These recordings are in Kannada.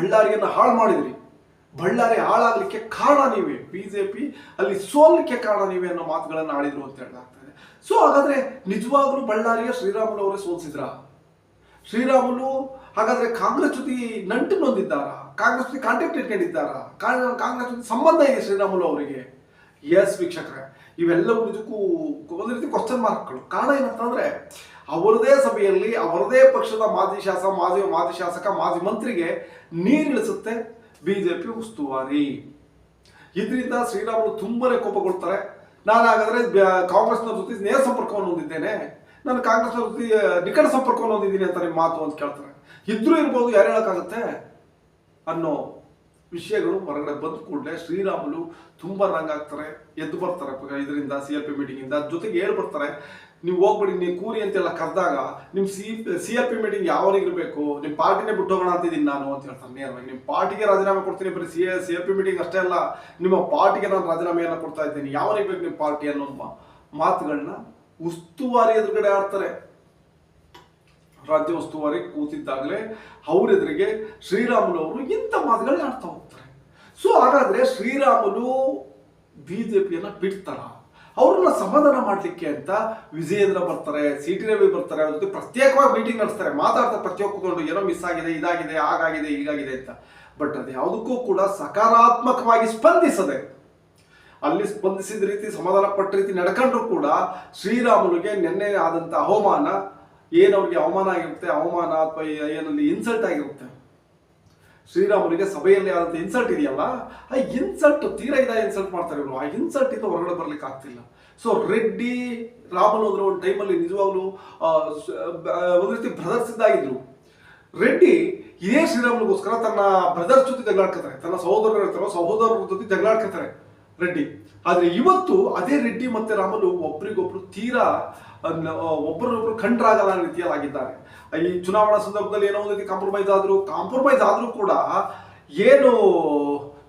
ಬಳ್ಳಾರಿಯನ್ನು ಹಾಳು ಮಾಡಿದ್ರಿ. ಬಳ್ಳಾರಿ ಹಾಳಾಗಲಿಕ್ಕೆ ಕಾರಣ ನೀವೇ. ಬಿ ಜೆ ಪಿ ಅಲ್ಲಿ ಸೋಲಕ್ಕೆ ಕಾರಣ ನೀವೇ ಅನ್ನೋ ಮಾತುಗಳನ್ನು ಆಡಿದ್ರು ಅಂತ ಹೇಳಲಾಗ್ತದೆ. ಸೊ ಹಾಗಾದ್ರೆ ನಿಜವಾಗ್ಲೂ ಬಳ್ಳಾರಿಯ ಶ್ರೀರಾಮುಲು ಅವರೇ ಸೋಲಿಸಿದ್ರಾ? ಶ್ರೀರಾಮುಲು, ಹಾಗಾದ್ರೆ ಕಾಂಗ್ರೆಸ್ ಜೊತೆ ನಂಟು ಹೊಂದಿದ್ದಾರಾ ಕಾಂಗ್ರೆಸ್ ಜೊತೆ ಕಾಂಟ್ಯಾಕ್ಟ್ ಇಟ್ಕೊಂಡಿದ್ದಾರಾ? ಕಾಂಗ್ರೆಸ್ ಜೊತೆ ಸಂಬಂಧ ಇದೆ ಶ್ರೀರಾಮುಲು ಅವರಿಗೆ? ಎಸ್ ವೀಕ್ಷಕರೇ. ಇವೆಲ್ಲವೂ ನಿಜಕ್ಕೂ ಒಂದು ರೀತಿ ಕ್ವಶನ್ ಮಾರ್ಕ್ಗಳು ಕಾರಣ ಏನಂತಂದ್ರೆ ಅವರದೇ ಸಭೆಯಲ್ಲಿ, ಅವರದೇ ಪಕ್ಷದ ಮಾಜಿ ಶಾಸಕ ಮಾಜಿ ಮಾಜಿ ಶಾಸಕ, ಮಾಜಿ ಮಂತ್ರಿಗೆ ನೀರಿಳಿಸುತ್ತೆ ಬಿಜೆಪಿ ಉಸ್ತುವಾರಿ. ಇದರಿಂದ ಶ್ರೀರಾಮುಲು ತುಂಬಾನೇ ಕೋಪಗೊಳ್ತಾರೆ. ನಾನು ಹಾಗಾದ್ರೆ ಕಾಂಗ್ರೆಸ್ನ ಜೊತೆ ನೇರ ಸಂಪರ್ಕವನ್ನು ಹೊಂದಿದ್ದೇನೆ. ನಾನು ಕಾಂಗ್ರೆಸ್ನ ಜೊತೆ ನಿಕಟ ಸಂಪರ್ಕವನ್ನು ಹೊಂದಿದ್ದೀನಿ ಅಂತ ನಿಮ್ಮ ಮಾತು ಅಂತ ಕೇಳ್ತಾರೆ. ಇದ್ರೂ ಇರ್ಬೋದು, ಯಾರು ಹೇಳಕ್ಕಾಗತ್ತೆ? ಅನ್ನೋ ವಿಷಯಗಳು ಹೊರಗಡೆ ಬಂದ ಕೂಡಲೇ ಶ್ರೀರಾಮುಲು ತುಂಬಾ ರಂಗ್ ಆಗ್ತಾರೆ, ಎದ್ದು ಬರ್ತಾರೆ ಇದರಿಂದ ಸಿ ಎಲ್ ಪಿ ಮೀಟಿಂಗ್ ಇಂದ. ಜೊತೆಗೆ ಹೇಳ್ ಬರ್ತಾರೆ ನೀವು ಹೋಗ್ಬಿಡಿ ನೀವು ಕೂರಿ ಅಂತೆಲ್ಲ ಕರೆದಾಗ ನಿಮ್ಮ C C L P meeting ಇರಬೇಕು? ನಿಮ್ಮ ಪಾರ್ಟಿನೇ ಬಿಟ್ಟು ಹೋಗೋಣ ಅಂತಿದ್ದೀನಿ ನಾನು ಅಂತ ಹೇಳ್ತಾನೆ ನೇರವಾಗಿ. ನಿಮ್ಮ ಪಾರ್ಟಿಗೆ ರಾಜೀನಾಮೆ ಕೊಡ್ತೀನಿ ಬರೀ C C L P meeting ಅಷ್ಟೇ ಅಲ್ಲ, ನಿಮ್ಮ ಪಾರ್ಟಿಗೆ ನಾನು ರಾಜೀನಾಮೆಯನ್ನ ಕೊಡ್ತಾ ಇದ್ದೀನಿ. ಯಾವನಿಗೆ ಬೇಕು ನಿಮ್ಮ ಪಾರ್ಟಿ ಅನ್ನೋ ಮಾತುಗಳನ್ನ ಉಸ್ತುವಾರಿ ಎದುರುಗಡೆ ಆಡ್ತಾರೆ. ರಾಜ್ಯ ಉಸ್ತುವಾರಿ ಕೂತಿದ್ದಾಗಲೇ ಅವರೆದುರಿಗೆ ಶ್ರೀರಾಮುಲು ಇಂಥ ಮಾತುಗಳನ್ನ ಆಡ್ತಾ ಹೋಗ್ತಾರೆ. ಸೊ ಹಾಗಾದ್ರೆ ಶ್ರೀರಾಮುಲು ಬಿಜೆಪಿಯನ್ನ ಬಿಡ್ತಾರ? ಅವ್ರನ್ನ ಸಮಾಧಾನ ಮಾಡ್ಲಿಕ್ಕೆ ಅಂತ ವಿಜಯೇಂದ್ರ ಬರ್ತಾರೆ, ಸಿ ಟಿ ರವಿ ಬರ್ತಾರೆ, ಅವ್ರ ಜೊತೆ ಪ್ರತ್ಯೇಕವಾಗಿ ಮೀಟಿಂಗ್ ನಡೆಸ್ತಾರೆ. ಮಾತಾಡ್ತಾರೆ ಪ್ರತಿಯೊಬ್ಬ ಕೂತ್ಕೊಂಡು ಏನೋ ಮಿಸ್ ಆಗಿದೆ, ಇದಾಗಿದೆ, ಹಾಗಾಗಿದೆ, ಹೀಗಾಗಿದೆ ಅಂತ. ಬಟ್ ಅದು ಯಾವುದಕ್ಕೂ ಕೂಡ ಸಕಾರಾತ್ಮಕವಾಗಿ ಸ್ಪಂದಿಸದೆ. ಅಲ್ಲಿ ಸ್ಪಂದಿಸಿದ ರೀತಿ ಸಮಾಧಾನ ಪಟ್ಟ ರೀತಿ ನಡ್ಕೊಂಡ್ರು ಕೂಡ ಶ್ರೀರಾಮುನಿಗೆ ನಿನ್ನೆ ಆದಂತ ಅವಮಾನ ಏನವ್ರಿಗೆ ಅವಮಾನ ಆಗಿರುತ್ತೆ, ಅವಮಾನ ಅಥವಾ ಏನಲ್ಲಿ ಇನ್ಸಲ್ಟ್ ಆಗಿರುತ್ತೆ. ಶ್ರೀರಾಮುಲಿಗೆ ಸಭೆಯಲ್ಲಿ ಆದಂತ ಇನ್ಸಲ್ಟ್ ಇದೆಯಲ್ಲ, ಆ ಇನ್ಸಲ್ಟ್ ತೀರ ಇದ ಇನ್ಸಲ್ಟ್ ಮಾಡ್ತಾರೆ ಇವರು. ಆ ಇನ್ಸಲ್ಟ್ ಇಂದ ಹೊರಗಡೆ ಬರ್ಲಿಕ್ಕೆ ಆಗ್ತಿಲ್ಲ. ಸೊ ರೆಡ್ಡಿ, ರಾಮನ್ ಅಂದ್ರೆ ಒಂದು ಟೈಮಲ್ಲಿ ನಿಜವಾಗ್ಲೂ ಒಂದು ರೀತಿ ಬ್ರದರ್ಸ್ ಇದ್ದಾಗಿದ್ರು. ರೆಡ್ಡಿ ಇದೇ ಶ್ರೀರಾಮನಿಗೋಸ್ಕರ ತನ್ನ ಬ್ರದರ್ಸ್ ಜೊತೆ ಜಗಳಾಡ್ಕೊತಾರೆ ತನ್ನ ಸಹೋದರರು ಇರ್ತಾರೋ, ಸಹೋದರರ ಜೊತೆ ಜಗಳಾಡ್ಕೊತಾರೆ ರೆಡ್ಡಿ. ಆದ್ರೆ ಇವತ್ತು ಅದೇ ರೆಡ್ಡಿ ಮತ್ತೆ ರಾಮನು ಒಬ್ರಿಗೊಬ್ರು ತೀರಾ ಒಬ್ಬರೊಬ್ರು ಕಂಡ್ರಾಗಲ್ಲ ರೀತಿಯಲ್ಲಿ ಆಗಿದ್ದಾರೆ ಈ ಚುನಾವಣಾ ಸಂದರ್ಭದಲ್ಲಿ ಏನೋ ಒಂದು ರೀತಿ ಕಾಂಪ್ರಮೈಸ್ ಆದರೂ ಕಾಂಪ್ರಮೈಸ್ ಆದರೂ ಕೂಡ ಏನು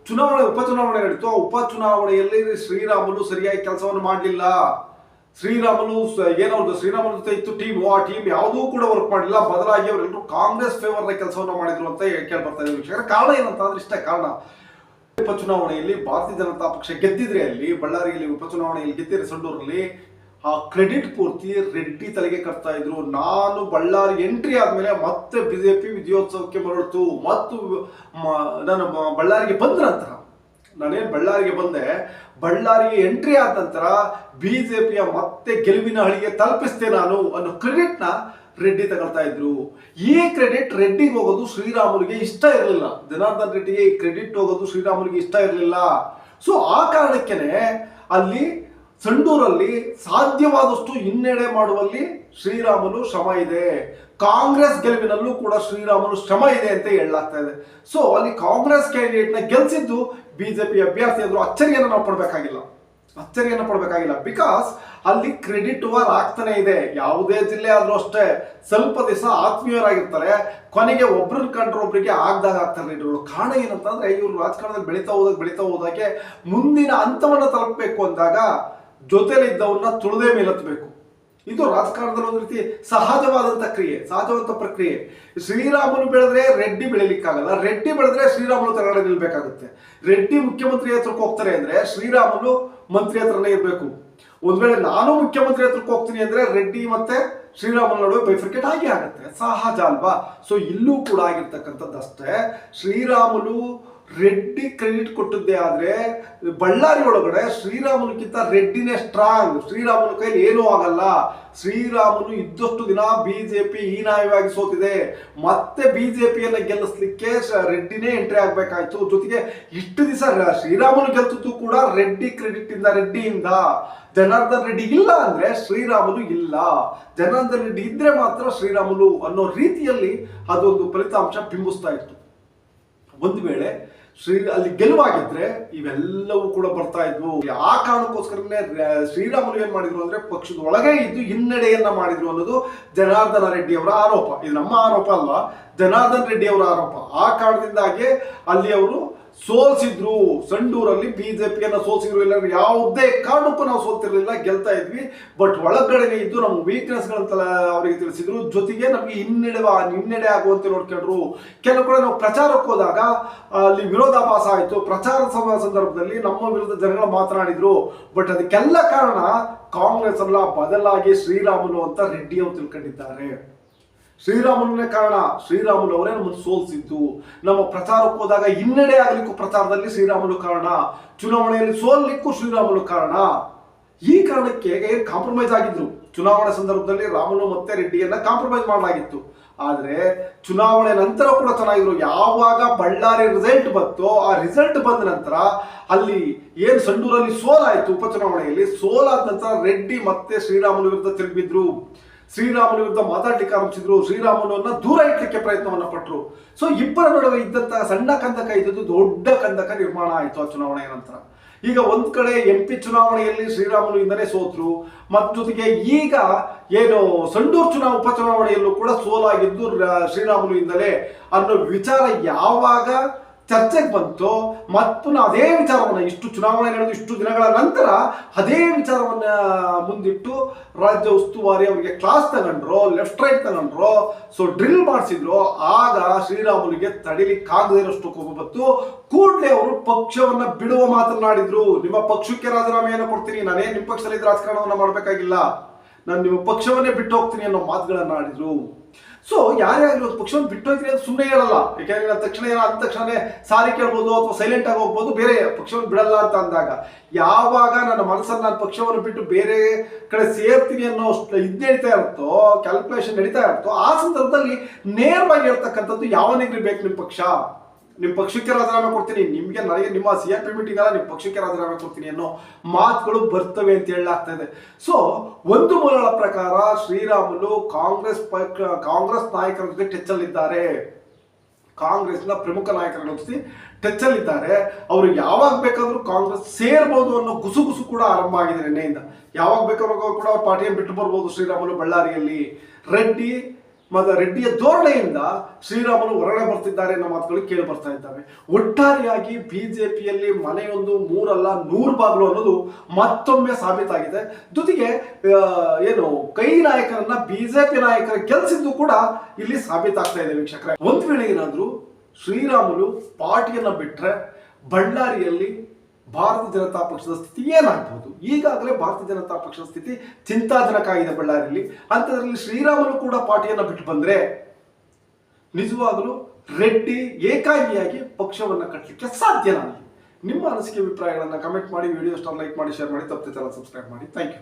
ಚುನಾವಣೆ, ಉಪಚುನಾವಣೆ ನಡೀತು. ಆ ಉಪಚುನಾವಣೆಯಲ್ಲಿ ಶ್ರೀರಾಮುಲು ಸರಿಯಾಗಿ ಕೆಲಸವನ್ನು ಮಾಡಲಿಲ್ಲ. ಶ್ರೀರಾಮುಲು ಏನೋ ಒಂದು ಶ್ರೀರಾಮುಲು ಜೊತೆ ಇತ್ತು ಟೀಮ್ ಆ ಟೀಮ್ ಯಾವುದೂ ಕೂಡ ವರ್ಕ್ ಮಾಡಲಿಲ್ಲ. ಬದಲಾಗಿ ಅವರೆಲ್ಲರೂ ಕಾಂಗ್ರೆಸ್ ಫೇವರ್ ಕೆಲಸವನ್ನು ಮಾಡಿದ್ರು ಅಂತ ಕೇಳಿ ಬರ್ತಾ ವೀಕ್ಷಕರೇ. ಕಾರಣ ಏನಂತ ಅಂದ್ರೆ ಇಷ್ಟೇ ಕಾರಣ. ಉಪಚುನಾವಣೆಯಲ್ಲಿ ಭಾರತೀಯ ಜನತಾ ಪಕ್ಷ ಗೆದ್ದಿದ್ರೆ ಅಲ್ಲಿ, ಬಳ್ಳಾರಿಯಲ್ಲಿ ಉಪಚುನಾವಣೆಯಲ್ಲಿ ಗೆದ್ದಿದ್ರೆ, ಸಂಡೂರಲ್ಲಿ ಆ ಕ್ರೆಡಿಟ್ ಪೂರ್ತಿ ರೆಡ್ಡಿ ತಲೆಗೆ ಕಟ್ತಾ ಇದ್ರು. ನಾನು ಬಳ್ಳಾರಿ ಎಂಟ್ರಿ ಆದ್ಮೇಲೆ ಮತ್ತೆ ಬಿಜೆಪಿ ವಿಜಯೋತ್ಸವಕ್ಕೆ ಮರಳಿತು. ಮತ್ತು ನಾನು ಬಳ್ಳಾರಿಗೆ ಬಂದ ನಂತರ, ನಾನೇನು ಬಳ್ಳಾರಿಗೆ ಬಂದೆ, ಬಳ್ಳಾರಿಗೆ ಎಂಟ್ರಿ ಆದ ನಂತರ ಬಿಜೆಪಿಯ ಮತ್ತೆ ಗೆಲುವಿನ ಹಳಿಗೆ ತಲುಪಿಸ್ತೆ ನಾನು ಅನ್ನೋ ಕ್ರೆಡಿಟ್ನ ರೆಡ್ಡಿ ತಗೊಳ್ತಾ ಇದ್ರು. ಈ ಕ್ರೆಡಿಟ್ ರೆಡ್ಡಿಗೆ ಹೋಗೋದು ಶ್ರೀರಾಮುಲಿಗೆ ಇಷ್ಟ ಇರಲಿಲ್ಲ. ಜನಾರ್ದನ್ ರೆಡ್ಡಿಗೆ ಈ ಕ್ರೆಡಿಟ್ ಹೋಗೋದು ಶ್ರೀರಾಮುಲಿಗೆ ಇಷ್ಟ ಇರಲಿಲ್ಲ. ಸೊ ಆ ಕಾರಣಕ್ಕೇನೆ ಅಲ್ಲಿ ಸಂಡೂರಲ್ಲಿ ಸಾಧ್ಯವಾದಷ್ಟು ಹಿನ್ನಡೆ ಮಾಡುವಲ್ಲಿ ಶ್ರೀರಾಮನು ಶ್ರಮ ಇದೆ. ಕಾಂಗ್ರೆಸ್ ಗೆಲುವಿನಲ್ಲೂ ಕೂಡ ಶ್ರೀರಾಮನು ಶ್ರಮ ಇದೆ ಅಂತ ಹೇಳಲಾಗ್ತಾ ಇದೆ. ಸೊ ಅಲ್ಲಿ ಕಾಂಗ್ರೆಸ್ ಕ್ಯಾಂಡಿಡೇಟ್ನ ಗೆಲ್ಸಿದ್ದು ಬಿಜೆಪಿ ಅಭ್ಯರ್ಥಿ ಆದ್ರೂ ಅಚ್ಚರಿಯನ್ನು ನಾವು ಪಡಬೇಕಾಗಿಲ್ಲ ಅಚ್ಚರಿಯನ್ನು ಪಡಬೇಕಾಗಿಲ್ಲ ಬಿಕಾಸ್ ಅಲ್ಲಿ ಕ್ರೆಡಿಟ್ ವಾರ್ ಆಗ್ತಾನೆ ಇದೆ. ಯಾವುದೇ ಜಿಲ್ಲೆ ಆದ್ರೂ ಅಷ್ಟೇ ಸ್ವಲ್ಪ ದಿವಸ ಆತ್ಮೀಯರಾಗಿರ್ತಾರೆ ಕೊನೆಗೆ ಒಬ್ರನ್ನ ಕಂಡ್ರೆ ಒಬ್ರಿಗೆ ಆಗ್ದಾಗ ಆಗ್ತಾರೆ ಇವರು ಕಾರಣ ಏನಂತಂದ್ರೆ ಇವರು ರಾಜಕಾರಣದಲ್ಲಿ ಬೆಳೀತಾ ಹೋದಾಗ ಬೆಳೀತಾ ಹೋದಾಗೆ ಮುಂದಿನ ಹಂತವನ್ನು ತಲುಪಬೇಕು ಅಂದಾಗ ಜೊತೆಲಿದ್ದವನ್ನ ತುಳಿದೇ ಮೇಲೆತ್ತಬೇಕು. ಇದು ರಾಜಕಾರಣದಲ್ಲಿ ಒಂದು ರೀತಿ ಸಹಜವಾದಂತ ಕ್ರಿಯೆ ಸಹಜವಂತ ಪ್ರಕ್ರಿಯೆ. ಶ್ರೀರಾಮನು ಬೆಳೆದ್ರೆ ರೆಡ್ಡಿ ಬೆಳಿಲಿಕ್ಕಾಗಲ್ಲ. ರೆಡ್ಡಿ ಬೆಳೆದ್ರೆ ಶ್ರೀರಾಮನು ತಗಡೆ ನಿಲ್ಬೇಕಾಗುತ್ತೆ. ರೆಡ್ಡಿ ಮುಖ್ಯಮಂತ್ರಿ ಹತ್ರಕ್ಕೆ ಹೋಗ್ತಾರೆ ಅಂದ್ರೆ ಶ್ರೀರಾಮನು ಮಂತ್ರಿ ಹತ್ರನೇ ಇರಬೇಕು. ಒಂದ್ ವೇಳೆ ನಾನು ಮುಖ್ಯಮಂತ್ರಿ ಹತ್ರಕ್ಕೆ ಹೋಗ್ತೀನಿ ಅಂದ್ರೆ ರೆಡ್ಡಿ ಮತ್ತೆ ಶ್ರೀರಾಮನ ನಡುವೆ ಬೈಫರ್ಕೆಟ್ ಆಗಿ ಆಗುತ್ತೆ. ಸಹಜ ಅಲ್ವಾ? ಸೊ ಇಲ್ಲೂ ಕೂಡ ಆಗಿರ್ತಕ್ಕಂಥದ್ದು ಅಷ್ಟೇ ಶ್ರೀರಾಮುಲು ರೆಡ್ಡಿ ಕ್ರೆಡಿಟ್ ಕೊಟ್ಟದ್ದೇ ಆದ್ರೆ ಬಳ್ಳಾರಿ ಒಳಗಡೆ ಶ್ರೀರಾಮನಕ್ಕಿಂತ ರೆಡ್ಡಿನೇ ಸ್ಟ್ರಾಂಗ್ ಶ್ರೀರಾಮುನ ಕೈಲಿ ಏನೂ ಆಗಲ್ಲ. ಶ್ರೀರಾಮನು ಇದ್ದಷ್ಟು ದಿನ ಬಿಜೆಪಿ ಹೀನಾಯವಾಗಿ ಸೋತಿದೆ. ಮತ್ತೆ ಬಿಜೆಪಿಯನ್ನ ಗೆಲ್ಲಿಸ್ಲಿಕ್ಕೆ ರೆಡ್ಡಿನೇ ಎಂಟ್ರಿ ಆಗ್ಬೇಕಾಯ್ತು. ಜೊತೆಗೆ ಇಷ್ಟು ದಿವಸ ಶ್ರೀರಾಮುನು ಗೆಲ್ತದ್ದು ಕೂಡ ರೆಡ್ಡಿ ಕ್ರೆಡಿಟ್ ಇಂದ ರೆಡ್ಡಿಯಿಂದ ಜನಾರ್ದನ್ ರೆಡ್ಡಿ ಇಲ್ಲ ಅಂದ್ರೆ ಶ್ರೀರಾಮನು ಇಲ್ಲ. ಜನಾರ್ದನ್ ರೆಡ್ಡಿ ಇದ್ರೆ ಮಾತ್ರ ಶ್ರೀರಾಮನು ಅನ್ನೋ ರೀತಿಯಲ್ಲಿ ಅದೊಂದು ಫಲಿತಾಂಶ ಬಿಂಬಿಸ್ತಾ ಇತ್ತು. ಒಂದು ವೇಳೆ ಶ್ರೀ ಅಲ್ಲಿ ಗೆಲುವಾಗಿದ್ರೆ ಇವೆಲ್ಲವೂ ಕೂಡ ಬರ್ತಾ ಇದ್ವು. ಆ ಕಾರಣಕ್ಕೋಸ್ಕರನೇ ಶ್ರೀರಾಮುಲು ಏನ್ ಮಾಡಿದ್ರು ಅಂದ್ರೆ ಪಕ್ಷದ ಒಳಗೆ ಇದ್ದು ಹಿನ್ನಡೆಯನ್ನ ಮಾಡಿದ್ರು ಅನ್ನೋದು ಜನಾರ್ದನ ರೆಡ್ಡಿ ಅವರ ಆರೋಪ. ಇದು ನಮ್ಮ ಆರೋಪ ಅಲ್ಲ ಜನಾರ್ದನ್ ರೆಡ್ಡಿ ಅವರ ಆರೋಪ. ಆ ಕಾರಣದಿಂದಾಗಿ ಅಲ್ಲಿ ಅವರು ಸೋಲ್ಸಿದ್ರು ಸಂಡೂರಲ್ಲಿ ಬಿಜೆಪಿಯನ್ನ ಸೋಲ್ಸಿದ್ರು ಇಲ್ಲ ಯಾವುದೇ ಕಾರಣಕ್ಕೂ ನಾವು ಸೋಲ್ತಿರಲಿಲ್ಲ, ಗೆಲ್ತಾ ಇದ್ವಿ. ಬಟ್ ಒಳಗಡೆನೆ ಇದ್ದು ನಮ್ಮ ವೀಕ್ನೆಸ್ ಗಳಂತೆಲ್ಲ ಅವರಿಗೆ ತಿಳಿಸಿದ್ರು. ಜೊತೆಗೆ ನಮಗೆ ಹಿನ್ನಡೆ ಹಿನ್ನಡೆ ಆಗುವಂತೆ ನೋಡ್ಕೊಂಡ್ರು. ಕೆಲವು ಕಡೆ ನಾವು ಪ್ರಚಾರಕ್ಕೆ ಹೋದಾಗ, ಅಲ್ಲಿ ವಿರೋಧಾಭಾಸ ಆಯಿತು. ಪ್ರಚಾರ ಸಂದರ್ಭದಲ್ಲಿ ನಮ್ಮ ವಿರುದ್ಧ ಜನಗಳು ಮಾತನಾಡಿದ್ರು. ಬಟ್ ಅದಕ್ಕೆಲ್ಲ ಕಾರಣ ಕಾಂಗ್ರೆಸ್ ಅಲ್ಲ ಬದಲಾಗಿ ಶ್ರೀರಾಮುಲು ಅಂತ ರೆಡ್ಡಿ ಅವರು ತಿಳ್ಕೊಂಡಿದ್ದಾರೆ. ಶ್ರೀರಾಮುಲನೇ ಕಾರಣ ಶ್ರೀರಾಮುಲು ಅವರೇ ನಮ್ಮನ್ನು ಸೋಲ್ಸಿದ್ದು. ನಮ್ಮ ಪ್ರಚಾರಕ್ಕೆ ಹೋದಾಗ ಹಿನ್ನಡೆ ಆಗಲಿಕ್ಕೂ ಪ್ರಚಾರದಲ್ಲಿ ಶ್ರೀರಾಮುಲು ಕಾರಣ. ಚುನಾವಣೆಯಲ್ಲಿ ಸೋಲ್ಲಿಕ್ಕೂ ಶ್ರೀರಾಮುಲು ಕಾರಣ. ಈ ಕಾರಣಕ್ಕೆ ಕಾಂಪ್ರಮೈಸ್ ಆಗಿದ್ರು? ಚುನಾವಣೆ ಸಂದರ್ಭದಲ್ಲಿ ರಾಮನು ಮತ್ತೆ ರೆಡ್ಡಿಯನ್ನ ಕಾಂಪ್ರಮೈಸ್ ಮಾಡಲಾಗಿತ್ತು. ಆದ್ರೆ ಚುನಾವಣೆ ನಂತರ ಕೂಡ ಚೆನ್ನಾಗಿದ್ರು. ಯಾವಾಗ ಬಳ್ಳಾರಿ ರಿಸಲ್ಟ್ ಬಂತೋ ಆ ರಿಸಲ್ಟ್ ಬಂದ ನಂತರ ಅಲ್ಲಿ ಏನು ಸಂಡೂರಲ್ಲಿ ಸೋಲಾಯ್ತು ಉಪಚುನಾವಣೆಯಲ್ಲಿ? ಸೋಲಾದ ನಂತರ ರೆಡ್ಡಿ ಮತ್ತೆ ಶ್ರೀರಾಮುಲು ವಿರುದ್ಧ ತಿರುಗಿದ್ರು ಶ್ರೀರಾಮುಲು ವಿರುದ್ಧ ಮಾತಾಡ್ಲಿಕ್ಕೆ ಆರಂಭಿಸಿದ್ರು. ಶ್ರೀರಾಮನನ್ನ ದೂರ ಇಟ್ಲಿಕ್ಕೆ ಪ್ರಯತ್ನವನ್ನ ಪಟ್ಟರು ಸೊ ಇಬ್ಬರ ನಡುವೆ ಇದ್ದಂತಹ ಸಣ್ಣ ಕಂದಕ ಇದ್ದದ್ದು ದೊಡ್ಡ ಕಂದಕ ನಿರ್ಮಾಣ ಆಯಿತು ಆ ಚುನಾವಣೆಯ ನಂತರ. ಈಗ ಒಂದ್ ಕಡೆ ಎಂ ಪಿ ಚುನಾವಣೆಯಲ್ಲಿ ಶ್ರೀರಾಮನು ಇಂದನೇ ಸೋತರು. ಮತ್ತೊತ್ತಿಗೆ ಈಗ ಏನು ಸಂಡೂರು ಚುನಾವ ಉಪಚುನಾವಣೆಯಲ್ಲೂ ಕೂಡ ಸೋಲಾಗಿದ್ದು ಶ್ರೀರಾಮನು ಇಂದಲೇ ಅನ್ನೋ ವಿಚಾರ ಯಾವಾಗ ಚರ್ಚೆಗೆ ಬಂತು. ಮತ್ತು ಅದೇ ವಿಚಾರವನ್ನು ಇಷ್ಟು ಚುನಾವಣೆ ನಡೆದು ಇಷ್ಟು ದಿನಗಳ ನಂತರ ಅದೇ ವಿಚಾರವನ್ನ ಮುಂದಿಟ್ಟು ರಾಜ್ಯ ಉಸ್ತುವಾರಿ ಅವರಿಗೆ ಕ್ಲಾಸ್ ತಗೊಂಡ್ರು ಲೆಫ್ಟ್ ರೈಟ್ ತಗೊಂಡ್ರು. ಸೊ ಡ್ರಿಲ್ ಮಾಡಿಸಿದ್ರು. ಆಗ ಶ್ರೀರಾಮುಲಿಗೆ ತಡಿಲಿಕ್ಕಾಗದಿರೋಷ್ಟು ಕೋಪ ಬಂತು. ಕೂಡಲೇ ಅವರು ಪಕ್ಷವನ್ನು ಬಿಡುವ ಮಾತನಾಡಿದ್ರು ನಿಮ್ಮ ಪಕ್ಷಕ್ಕೆ ರಾಜೀನಾಮೆಯನ್ನು ಕೊಡ್ತೀನಿ? ನಾನೇ ನಿಮ್ಮ ಪಕ್ಷದಲ್ಲಿ ರಾಜಕಾರಣವನ್ನು ಮಾಡಬೇಕಾಗಿಲ್ಲ. ನಾನು ನಿಮ್ಮ ಪಕ್ಷವನ್ನೇ ಬಿಟ್ಟು ಹೋಗ್ತೀನಿ ಅನ್ನೋ ಮಾತುಗಳನ್ನು ಆಡಿದ್ರು ಸೊ ಯಾರೇ ಆಗಲಿ ಒಂದು ಪಕ್ಷವನ್ನು ಬಿಟ್ಟು ಹೋಗ್ತೀನಿ ಅಂತ ಸುಮ್ಮನೆ ಹೇಳಲ್ಲ. ಯಾಕೆಂದ್ರೆ ತಕ್ಷಣ ಏನೋ ಅಂದ ತಕ್ಷಣ ಸಾರಿ ಕೇಳ್ಬೋದು ಅಥವಾ ಸೈಲೆಂಟ್ ಆಗಿ ಹೋಗ್ಬೋದು, ಬೇರೆ ಪಕ್ಷವನ್ನು ಬಿಡಲ್ಲ ಅಂತ ಅಂದಾಗ. ಯಾವಾಗ ನನ್ನ ಮನಸ್ಸನ್ನು ನಾನು ಪಕ್ಷವನ್ನು ಬಿಟ್ಟು ಬೇರೆ ಕಡೆ ಸೇರ್ತೀನಿ ಅನ್ನೋ ಇದು ನಡೀತಾ ಇರುತ್ತೋ ಕ್ಯಾಲ್ಕುಲೇಷನ್ ನಡೀತಾ ಇರುತ್ತೋ, ಆ ಸಂದರ್ಭದಲ್ಲಿ ನೇರವಾಗಿ ಹೇಳ್ತಕ್ಕಂಥದ್ದು ಯಾವನಿಗ್ರಿ ಬೇಕು ನಿಮ್ಮ ಪಕ್ಷ? ನಿಮ್ಮ ಪಕ್ಷಕ್ಕೆ ರಾಜೀನಾಮೆ ಕೊಡ್ತೀನಿ, ನಿಮಗೆ ನನಗೆ ನಿಮ್ಮ ಸಿ ಆರ್ ಪಿ ಮೀಟಿಂಗ್ ಅಲ್ಲ ನಿಮ್ಮ ಪಕ್ಷಕ್ಕೆ ರಾಜೀನಾಮೆ ಕೊಡ್ತೀನಿ ಅನ್ನೋ ಮಾತುಗಳು ಬರ್ತವೆ ಅಂತ ಹೇಳಲಾಗ್ತಾ ಇದೆ. ಸೊ ಒಂದು ಮೂಲಗಳ ಪ್ರಕಾರ ಶ್ರೀರಾಮುಲು ಕಾಂಗ್ರೆಸ್ ಕಾಂಗ್ರೆಸ್ ನಾಯಕರ ಜೊತೆ ಟಚ್ ಅಲ್ಲಿದ್ದಾರೆ ಕಾಂಗ್ರೆಸ್ನ ಪ್ರಮುಖ ನಾಯಕರ ಜೊತೆ ಟಚ್ ಅಲ್ಲಿದ್ದಾರೆ ಅವರು ಯಾವಾಗ ಬೇಕಾದರೂ ಕಾಂಗ್ರೆಸ್ ಸೇರ್ಬೋದು ಅನ್ನೋ ಗುಸುಗುಸು ಕೂಡ ಆರಂಭ ಆಗಿದೆ ನಿನ್ನೆಯಿಂದ. ಯಾವಾಗ ಬೇಕಾದ್ರೂ ಕೂಡ ಅವ್ರ ಪಾರ್ಟಿಯನ್ನು ಬಿಟ್ಟು ಬರ್ಬೋದು ಶ್ರೀರಾಮುಲು ಬಳ್ಳಾರಿಯಲ್ಲಿ. ರೆಡ್ಡಿ ರೆಡ್ಡಿಯ ಧೋರಣೆಯಿಂದ ಶ್ರೀರಾಮನು ಹೊರಗಡೆ ಬರ್ತಿದ್ದಾರೆ ಅನ್ನೋ ಮಾತುಗಳು ಕೇಳಿ ಬರ್ತಾ ಇದ್ದಾವೆ. ಒಟ್ಟಾರೆಯಾಗಿ ಬಿಜೆಪಿಯಲ್ಲಿ ಮನೆಯೊಂದು ಮೂರಲ್ಲ ನೂರು ಬಾಗಿಲು ಅನ್ನೋದು ಮತ್ತೊಮ್ಮೆ ಸಾಬೀತಾಗಿದೆ. ಜೊತೆಗೆ ಏನು, ಕೈ ನಾಯಕರನ್ನ ಬಿಜೆಪಿ ನಾಯಕರ ಗೆಲ್ಸಿದ್ದು ಕೂಡ ಇಲ್ಲಿ ಸಾಬೀತಾಗ್ತಾ ಇದೆ ವೀಕ್ಷಕರೇ. ಒಂದು ವೇಳೆ ಏನಾದ್ರು ಶ್ರೀರಾಮುಲು ಪಾರ್ಟಿಯನ್ನ ಬಿಟ್ರೆ ಬಳ್ಳಾರಿಯಲ್ಲಿ ಭಾರತೀಯ ಜನತಾ ಪಕ್ಷದ ಸ್ಥಿತಿ ಏನಾಗಬಹುದು ಈಗಾಗಲೇ ಭಾರತೀಯ ಜನತಾ ಪಕ್ಷದ ಸ್ಥಿತಿ ಚಿಂತಾಜನಕ ಆಗಿದೆ ಬಳ್ಳಾರಿಯಲ್ಲಿ. ಅಂಥದ್ರಲ್ಲಿ ಶ್ರೀರಾಮನು ಕೂಡ ಪಾರ್ಟಿಯನ್ನ ಬಿಟ್ಟು ಬಂದ್ರೆ ನಿಜವಾಗಲೂ ರೆಡ್ಡಿ ಏಕಾಂಗಿಯಾಗಿ ಪಕ್ಷವನ್ನ ಕಟ್ಟಲಿಕ್ಕೆ ಸಾಧ್ಯನಾ? ನಿಮ್ಮ ಅನಿಸಿಕೆ, ಅಭಿಪ್ರಾಯಗಳನ್ನು ಕಮೆಂಟ್ ಮಾಡಿ ವಿಡಿಯೋ ಸ್ಟಾರ್ ಲೈಕ್ ಮಾಡಿ ಶೇರ್ ಮಾಡಿ ತಪ್ಪದೆ ಚಾನಲ್ ಸಬ್ಸ್ಕ್ರೈಬ್ ಮಾಡಿ. Thank you